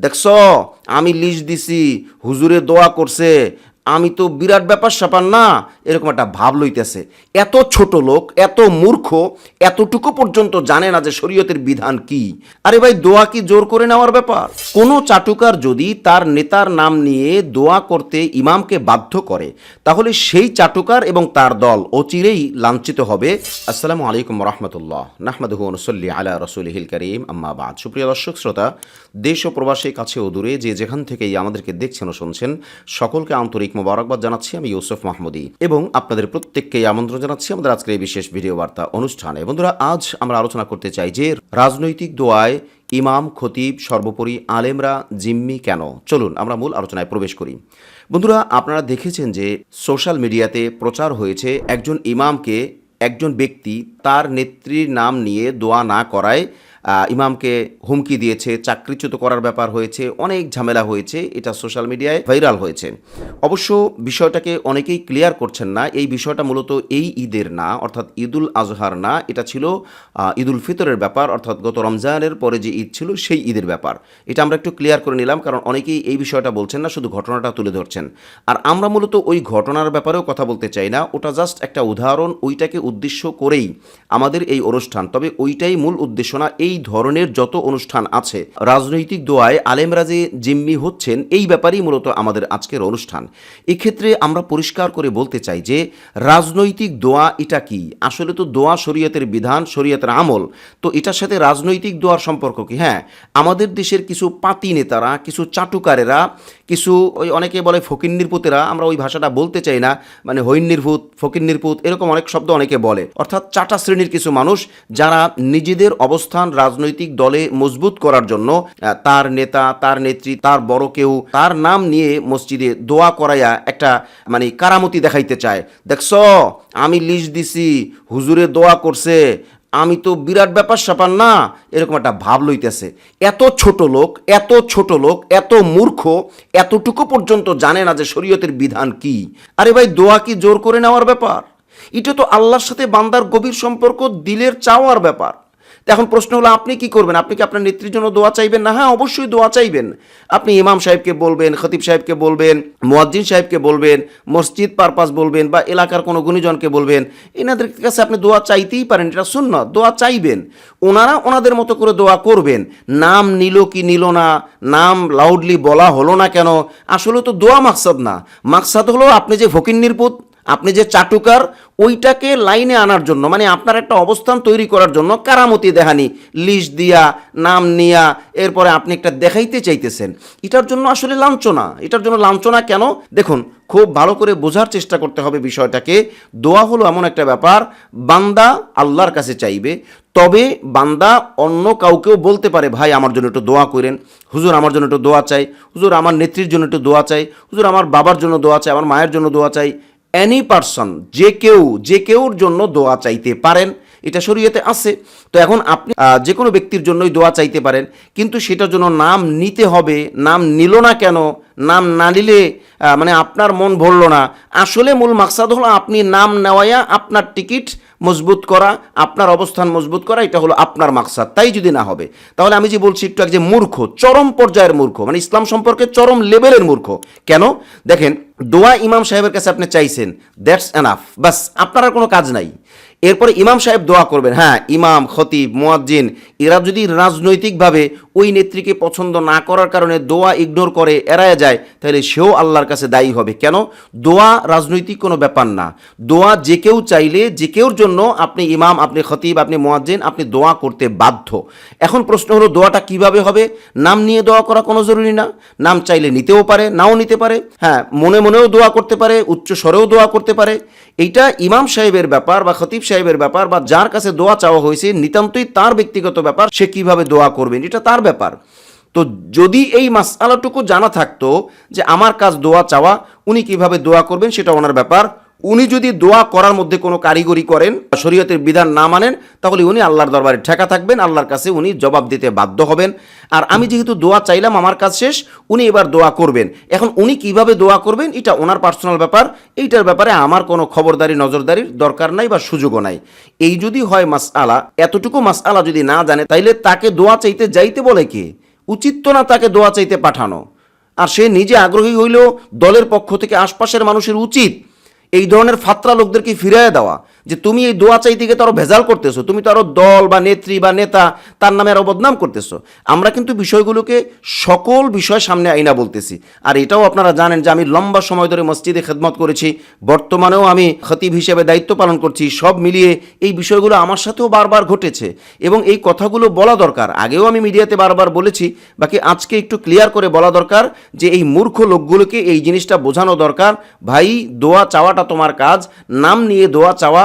দেখছ, আমি লিস্ট দিছি, হুজুরে দোয়া করছে, আমি তো বিরাট ব্যাপার স্যাপার না, এরকম একটা ভাব লইতেছে। এত ছোট লোক, এত মূর্খ, এতটুকু পর্যন্ত জানে না যে শরীয়তের বিধান কি। আরে ভাই, দোয়া কি জোর করে নেওয়ার ব্যাপার? কোনো চাটুকার যদি তার নেতার নাম নিয়ে দোয়া করতে ইমামকে বাধ্য করে, তাহলে সেই চাটুকার এবং তার দল অচিরেই লাঞ্ছিত হবে। আসসালামু আলাইকুম রহমতুল্লাহ। নাহমাদুহু নসল্লি আলা রসুলহিল করিম। আম্মা বাদ। সুপ্রিয় দর্শক, শ্রোতা দেশ ও প্রবাসী কাছে ও দূরে, যে যেখান থেকেই আমাদেরকে দেখছেন ও শুনছেন, সকলকে আন্তরিক মোবারকবাদ জানাচ্ছি আমি ইউসুফ মাহমুদি। এবং আপনাদের প্রত্যেককেই আমন্ত্রণ জানাচ্ছি আমাদের আজকের এই বিশেষ ভিডিও বার্তা অনুষ্ঠানে। বন্ধুরা, আজ আমরা আলোচনা করতে চাই যে, রাজনৈতিক দোয়ায় ইমাম, খতিব, সর্বোপরি আলেমরা জিম্মি কেন? চলুন, আমরা মূল আলোচনায় প্রবেশ করি। বন্ধুরা, আপনারা দেখেছেন যে, সোশ্যাল মিডিয়াতে প্রচার হয়েছে, একজন ইমামকে একজন ব্যক্তি তার নেত্রীর নাম নিয়ে দোয়া না করায় ইমামকে হুমকি দিয়েছে, চাকরিচ্যুত করার ব্যাপার হয়েছে, অনেক ঝামেলা হয়েছে, এটা সোশ্যাল মিডিয়ায় ভাইরাল হয়েছে। অবশ্য বিষয়টাকে অনেকেই ক্লিয়ার করছেন না, এই বিষয়টা মূলত এই ঈদের না, অর্থাৎ ঈদুল আজহার না, এটা ছিল ঈদুল ফিতরের ব্যাপার, অর্থাৎ গত রমজানের পরে যে ঈদ ছিল সেই ঈদের ব্যাপার। এটা আমরা একটু ক্লিয়ার করে নিলাম, কারণ অনেকেই এই বিষয়টা বলছেন না, শুধু ঘটনাটা তুলে ধরছেন। আর আমরা মূলত ওই ঘটনার ব্যাপারেও কথা বলতে চাই না, ওটা জাস্ট একটা উদাহরণ, ওইটাকে উদ্দেশ্য করেই আমাদের এই অনুষ্ঠান, তবে ওইটাই মূল উদ্দেশ্য না, এই ধরনের যত অনুষ্ঠান আছে, রাজনৈতিক দোয়ায় আলেমরা যে জিম্মি হচ্ছেন, এই ব্যাপারেই মূলত আমাদের আজকের অনুষ্ঠান। এক্ষেত্রে আমরা পরিষ্কার করে বলতে চাই যে, রাজনৈতিক দোয়া এটা কি? আসলে তো দোয়া শরীয়তের বিধান, শরীয়তের আমল। তো এটার সাথে রাজনৈতিক দোয়ার সম্পর্ক কি? হ্যাঁ আমাদের দেশের কিছু পাতি নেতারা, কিছু চাটুকারেরা, কিছু ওই অনেকে বলে ফকিন্নির পুতেরা, আমরা ওই ভাষাটা বলতে চাই না মানে হৈন্নির ভূত ফকিন্নির পুত, এরকম অনেক শব্দ অনেকে বলে। অর্থাৎ চাটা শ্রেণির কিছু মানুষ, যারা নিজেদের অবস্থান রাজনৈতিক দলে মজবুত করার জন্য তার নেতা, তার নেত্রী, তার বড় কেউ, তার নাম নিয়ে মসজিদে দোয়া করাইয়া একটা মানে কারামতি দেখাইতে চায়। দেখছ, আমি লিস্ট দিছি, হুজুরে দোয়া করছে, আমি তো বিরাট ব্যাপার স্যাপার না, এরকম একটা ভাব লইতেছে। এত ছোট লোক, এত ছোট লোক, এত মূর্খ, এতটুকু পর্যন্ত জানে না যে শরীয়তের বিধান কি। আরে ভাই, দোয়া কি জোর করে নেওয়ার ব্যাপার? এটা তো আল্লাহর সাথে বান্দার গভীর সম্পর্ক, দিলের চাওয়ার ব্যাপার। এখন প্রশ্ন হলো, আপনি কি করবেন? আপনি কি আপনার নেত্রীর জন্য দোয়া চাইবেন? না হ্যাঁ অবশ্যই দোয়া চাইবেন। আপনি ইমাম সাহেবকে বলবেন, খতিব সাহেবকে বলবেন, মুয়াজ্জিন সাহেবকে বলবেন, মসজিদ পারপাস বলবেন বা এলাকার কোনো গুণীজনকে বলবেন, এনাদের কাছে আপনি দোয়া চাইতেই পারেন, এটা শূন্য দোয়া চাইবেন। ওনারা ওনাদের মতো করে দোয়া করবেন। নাম নিল কি নিল না, নাম লাউডলি বলা হলো না কেন, আসলে তো দোয়া মাকসাদ না। মাকসাদ হলো আপনি যে ফকির নির্পুত আপনি যে চাটুকার, ওইটাকে লাইনে আনার জন্য মানে আপনার একটা অবস্থান তৈরি করার জন্য কারামতি দেখানি লিস্ট দিয়া, নাম নিয়া, এরপরে আপনি একটা দেখাইতে চাইতেছেন। এটার জন্য আসলে লাঞ্ছনা। এটার জন্য লাঞ্ছনা কেন? দেখুন, খুব ভালো করে বোঝার চেষ্টা করতে হবে বিষয়টাকে। দোয়া হলো এমন একটা ব্যাপার, বান্দা আল্লাহর কাছে চাইবে, তবে বান্দা অন্য কাউকেও বলতে পারে, ভাই, আমার জন্য একটু দোয়া করেন। হুজুর, আমার জন্য একটু দোয়া চাই। হুজুর, আমার নেত্রীর জন্য একটু দোয়া চাই। হুজুর, আমার বাবার জন্য দোয়া চাই, আমার মায়ের জন্য দোয়া চাই। অ্যানি পারসন যে কেউ যে কেউর জন্য দোয়া চাইতে পারেন এটা শরীয়তে আছে। তো এখন আপনি যে কোনো ব্যক্তির জন্যই দোয়া চাইতে পারেন, কিন্তু সেটার জন্য নাম নিতে হবে, নাম নিল না কেন, নাম না নিলে মানে আপনার মন ভরল না। আসলে মূল মাকসাদ হলো আপনি নাম নেওয়াইয়া আপনার টিকিট মজবুত করা, আপনার অবস্থান মজবুত করা, এটা হলো আপনার মাকসাদ। তাই যদি না হবে, তাহলে আমি যে বলছি একটু আগে যে মূর্খ, চরম পর্যায়ের মূর্খ মানে ইসলাম সম্পর্কে চরম লেভেলের মূর্খ। কেন? দেখেন, দোয়া ইমাম সাহেবের কাছে আপনি চাইছেন, দ্যাটস এনাফ, বাস, আপনার আর কোনো কাজ নাই। এরপরে ইমাম সাহেব দোয়া করবেন হ্যাঁ ইমাম, খতিব, মুয়াজ্জিন, এরা যদি রাজনৈতিকভাবে ওই নেত্রীকে পছন্দ না করার কারণে দোয়া ইগনোর করে, এড়ায় যায়, তাহলে সেও আল্লাহর কাছে দায়ী হবে। কেন? দোয়া রাজনৈতিক কোনো ব্যাপার না। দোয়া যে কেউ চাইলে, যে কেউর জন্য আপনি ইমাম, আপনি খতিব, আপনি মুয়াজ্জিন, আপনি দোয়া করতে বাধ্য। এখন প্রশ্ন হলো, দোয়াটা কীভাবে হবে? নাম নিয়ে দোয়া করা কোনো জরুরি না। নাম চাইলে নিতেও পারে, নাও নিতে পারে। হ্যাঁ মনে মনেও দোয়া করতে পারে উচ্চ স্বরেও দোয়া করতে পারে। এইটা ইমাম সাহেবের ব্যাপার বা খতিব সাহেবের ব্যাপার বা যার কাছে দোয়া চাওয়া হয়েছে, নিতান্তই তার ব্যক্তিগত ব্যাপার, সে কীভাবে দোয়া করবেন এটা তার ব্যাপার। তো যদি এই মাসালাটুকু জানা থাকতো যে আমার কাজ দোয়া চাওয়া, উনি কীভাবে দোয়া করবেন সেটা ওনার ব্যাপার। উনি যদি দোয়া করার মধ্যে কোনো কারিগরি করেন শরীয়তের বিধান না মানেন, তাহলে উনি আল্লাহর দরবারে ঠেকা থাকবেন, আল্লাহর কাছে উনি জবাব দিতে বাধ্য হবেন। আর আমি যেহেতু দোয়া চাইলাম, আমার কাজ শেষ, উনি এবার দোয়া করবেন। এখন উনি কীভাবে দোয়া করবেন, এটা ওনার পার্সোনাল ব্যাপার। এইটার ব্যাপারে আমার কোনো খবরদারি, নজরদারির দরকার নাই বা সুযোগও নাই। এই যদি হয় মাস আলা এতটুকু মাস আলা যদি না জানে, তাইলে তাকে দোয়া চাইতে যাইতে বলে কে? উচিত তো না তাকে দোয়া চাইতে পাঠানো। আর সে নিজে আগ্রহী হইলেও দলের পক্ষ থেকে আশপাশের মানুষের উচিত এই ধরনের ফাত্রা লোকদেরকে ফিরিয়ে দেওয়া যে তুমি এই দোয়া চাইতে গিয়ে তো আরও ভেজাল করতেছো, তুমি তো আরও দল বা নেত্রী বা নেতা তার নামে আরও বদনাম করতেছো। আমরা কিন্তু বিষয়গুলোকে সকল বিষয় সামনে আইনা বলতেছি। আর এটাও আপনারা জানেন যে আমি লম্বা সময় ধরে মসজিদে খেদমত করেছি, বর্তমানেও আমি খতিব হিসেবে দায়িত্ব পালন করছি, সব মিলিয়ে এই বিষয়গুলো আমার সাথেও বারবার ঘটেছে। এবং এই কথাগুলো বলা দরকার। আগেও আমি মিডিয়াতে বারবার বলেছি, বাকি আজকে একটু ক্লিয়ার করে বলা দরকার যে এই মূর্খ লোকগুলোকে এই জিনিসটা বোঝানো দরকার, ভাই, দোয়া চাওয়াটা তোমার কাজ, নাম নিয়ে দোয়া চাওয়া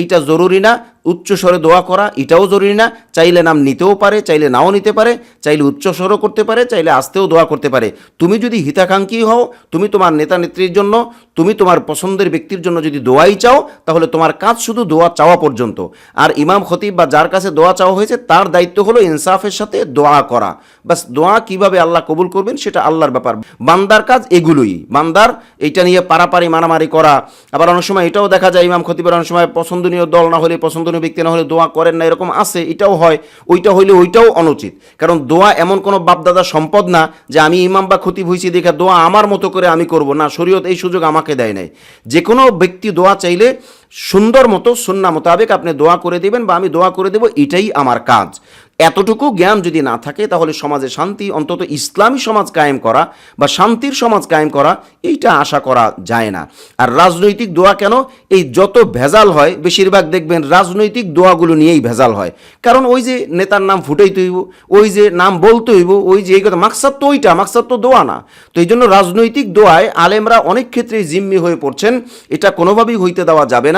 এইটা জরুরি না উচ্চ স্বরে দোয়া করা, এটাও জরুরি না। চাইলে নাম নিতেও পারে, চাইলে নাও নিতে পারে, চাইলে উচ্চ স্বরও করতে পারে, চাইলে আস্তেও দোয়া করতে পারে। তুমি যদি হিতাকাঙ্ক্ষী হও, তুমি তোমার নেতা নেত্রীর জন্য, তুমি তোমার পছন্দের ব্যক্তির জন্য যদি দোয়াই চাও, তাহলে তোমার কাজ শুধু দোয়া চাওয়া পর্যন্ত। আর ইমাম খতিব বা যার কাছে দোয়া চাওয়া হয়েছে, তার দায়িত্ব হলো ইনসাফের সাথে দোয়া করা। বাস দোয়া কীভাবে আল্লাহ কবুল করবেন, সেটা আল্লাহর ব্যাপার। বান্দার কাজ এগুলোই। বান্দার, এইটা নিয়ে পারাপারি মারামারি করা। আবার অনেক সময় এটাও দেখা যায়, ইমাম খতিবের অনেক সময় পছন্দনীয় দল না হলে, পছন্দনীয় ব্যক্তি না হলে দোয়া করেন না, এরকম আছে, এটাও হয়, ওইটা হইলে ওইটাও অনুচিত। কারণ দোয়া এমন কোনো বাপদাদা সম্পদ না যে আমি ইমাম বা ক্ষতি হয়েছি দেখে দোয়া আমার মতো করে আমি করব না, শরীয়ত এই সুযোগ আমাকে দেয় নাই। যে কোনো ব্যক্তি দোয়া চাইলে সুন্দর মতো সুন্না মোতাবেক আপনি দোয়া করে দেবেন বা আমি দোয়া করে দেব, এটাই আমার কাজ। এতটুকু জ্ঞান যদি না থাকে, তাহলে সমাজে শান্তি, অন্তত ইসলামী সমাজ কায়েম করা বা শান্তির সমাজ কায়েম করা, এইটা আশা করা যায় না। আর রাজনৈতিক দোয়া কেন? এই যত ভেজাল হয়, বেশিরভাগ দেখবেন রাজনৈতিক দোয়াগুলো নিয়েই ভেজাল হয়। কারণ ওই যে নেতার নাম ফুটাইতে হইব, ওই যে নাম বলতে হইব, ওই যে এই কথা, মাকসাদ তো ওইটা, মাকসাদ তো দোয়া না। তো এই জন্য রাজনৈতিক দোয়ায় আলেমরা অনেক ক্ষেত্রেই জিম্মি হয়ে পড়ছেন, এটা কোনোভাবেই হইতে দেওয়া যাবে না।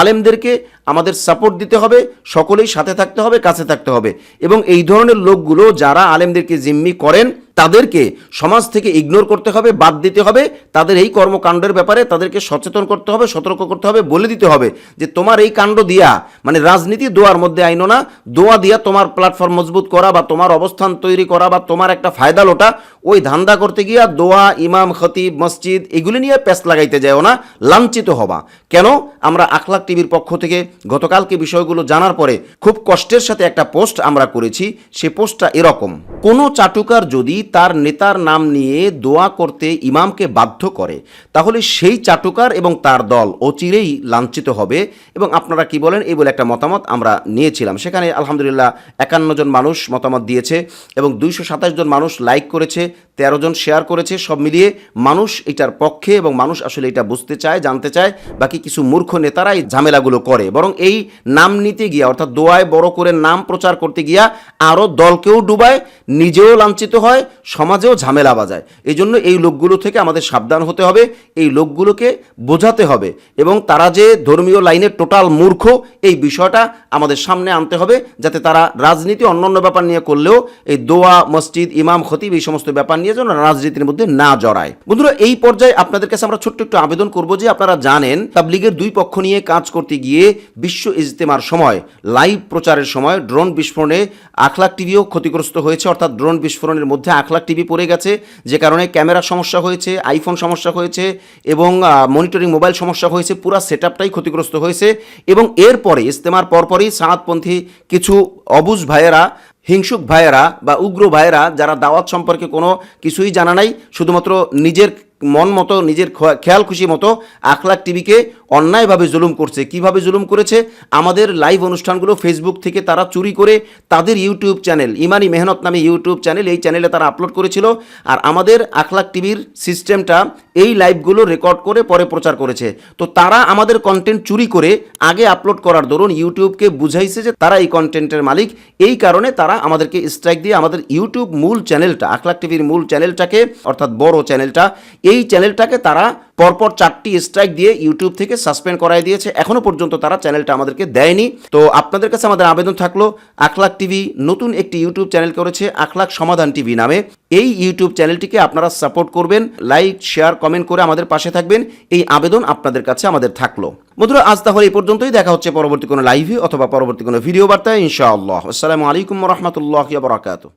আলেমদেরকে আমাদের সাপোর্ট দিতে হবে, সকলেই সাথে থাকতে হবে, কাছে থাকতে হবে। এবং এই ধরনের লোকগুলো যারা আলেমদেরকে জিম্মি করেন তাদেরকে সমাজ থেকে ইগনোর করতে হবে, বাদ দিতে হবে। তাদের এই কর্মকাণ্ডের ব্যাপারে তাদেরকে সচেতন করতে হবে, সতর্ক করতে হবে, বলে দিতে হবে যে তোমার এই কাণ্ড দিয়া মানে রাজনীতি দোয়ার মধ্যে আইনো না, দোয়া দিয়া তোমার প্ল্যাটফর্ম মজবুত করা বা তোমার অবস্থান তৈরি করা বা তোমার একটা ফায়দা লোটা, ওই ধান্দা করতে গিয়া দোয়া, ইমাম, খতিব, মসজিদ, এগুলি নিয়ে প্যাস লাগাইতে যাও না, লাঞ্ছিত হবা। কেন? আমরা আখলাক টিভির পক্ষ থেকে গতকালকে বিষয়গুলো জানার পরে খুব কষ্টের সাথে একটা পোস্ট আমরা করেছি, সে পোস্টটা এরকম। কোনো চাটুকার যদি তার নেতার নাম নিয়ে দোয়া করতে ইমামকে বাধ্য করে। তাহলে সেই চাটুকার এবং তার দল অচিরেই লাঞ্ছিত হবে এবং আপনারা কি বলেন? এই বলে একটা মতামত আমরা নিয়েছিলাম। সেখানে আলহামদুলিল্লাহ একান্ন জন মানুষ মতামত দিয়েছে এবং দুইশো সাতাশ জন মানুষ লাইক করেছে। তেরো জন শেয়ার করেছে, সব মিলিয়ে মানুষ এটার পক্ষে এবং মানুষ আসলে এটা বুঝতে চায়, জানতে চায়, বাকি কিছু মূর্খ নেতারা এই ঝামেলাগুলো করে। বরং এই নাম নিতে গিয়া, অর্থাৎ দোয়ায় বড় করে নাম প্রচার করতে গিয়া আরও দলকেও ডুবায়, নিজেও লাঞ্ছিত হয়, সমাজেও ঝামেলা বাজায়। এই জন্য এই লোকগুলো থেকে আমাদের সাবধান হতে হবে, এই লোকগুলোকে বোঝাতে হবে এবং তারা যে ধর্মীয় লাইনে টোটাল মূর্খ, এই বিষয়টা আমাদের সামনে আনতে হবে, যাতে তারা রাজনীতি অন্যান্য ব্যাপার নিয়ে করলেও এই দোয়া, মসজিদ, ইমাম, খতিব এই সমস্ত ব্যাপার নিয়ে যেন রাজনীতির মধ্যে না জড়ায়। বন্ধুরা, এই পর্যায়ে আপনাদের কাছে আমরা ছোট্ট একটু আবেদন করব যে আপনারা জানেন, তাবলিগের দুই পক্ষ নিয়ে কাজ করতে গিয়ে বিশ্ব ইজতেমার সময়, লাইভ প্রচারের সময় ড্রোন বিস্ফোরণে আখলাক টিভিও ক্ষতিগ্রস্ত হয়েছে। অর্থাৎ ড্রোন বিস্ফোরণের মধ্যে আখলাক টিভি পড়ে গেছে, যে কারণে ক্যামেরা সমস্যা হয়েছে, আইফোন সমস্যা হয়েছে এবং মনিটরিং মোবাইল সমস্যা হয়েছে, পুরো সেট আপটাই ক্ষতিগ্রস্ত হয়েছে এবং এরপরে, ইজতেমার পরপরই সাঁতপন্থী কিছু অবুজ ভাইয়েরা হিংসুক ভাইয়েরা বা উগ্র ভাইয়েরা যারা দাওয়াত সম্পর্কে কোনো কিছুই জানা নাই শুধুমাত্র নিজের মন মতো, নিজের খেয়াল খুশি মতো আখলাক টিভিকে অন্যায়ভাবে জুলুম করছে। কীভাবে জুলুম করেছে? আমাদের লাইভ অনুষ্ঠানগুলো ফেসবুক থেকে তারা চুরি করে তাদের ইউটিউব চ্যানেল ইমানি মেহনত নামে ইউটিউব চ্যানেল এই চ্যানেলে তারা আপলোড করেছিল। আর আমাদের আখলাক টিভির সিস্টেমটা এই লাইভগুলো রেকর্ড করে পরে প্রচার করেছে। তো তারা আমাদের কন্টেন্ট চুরি করে আগে আপলোড করার দরুন ইউটিউবকে বুঝাইছে যে তারা এই কন্টেন্টের মালিক। এই কারণে তারা আমাদেরকে স্ট্রাইক দিয়ে আমাদের ইউটিউব মূল চ্যানেলটা আখলাক টিভির মূল চ্যানেলটাকে অর্থাৎ বড় চ্যানেলটা এই চ্যানেলটাকে তারা পরপর চারটি স্ট্রাইক দিয়ে ইউটিউব থেকে সাসপেন্ড করাই দিয়েছে। এখনও পর্যন্ত তারা চ্যানেলটা আমাদেরকে দেয়নি। তো আপনাদের কাছে আমাদের আবেদন থাকল আখলাক টিভি নতুন একটি ইউটিউব চ্যানেল করেছে আখলাক সমাধান টিভি নামে। এই ইউটিউব চ্যানেলটিকে আপনারা সাপোর্ট করবেন লাইক শেয়ার কমেন্ট করে আমাদের পাশে থাকবেন। এই আবেদন আপনাদের কাছে আমাদের থাকল। বন্ধুরা, আজ তাহলে এই পর্যন্তই। দেখা হচ্ছে পরবর্তী কোনো লাইভে অথবা পরবর্তী কোনো ভিডিও বার্তায়, ইনশাআল্লাহ। আসসালামু আলাইকুম রহমতুল্লাহ বরাকাতু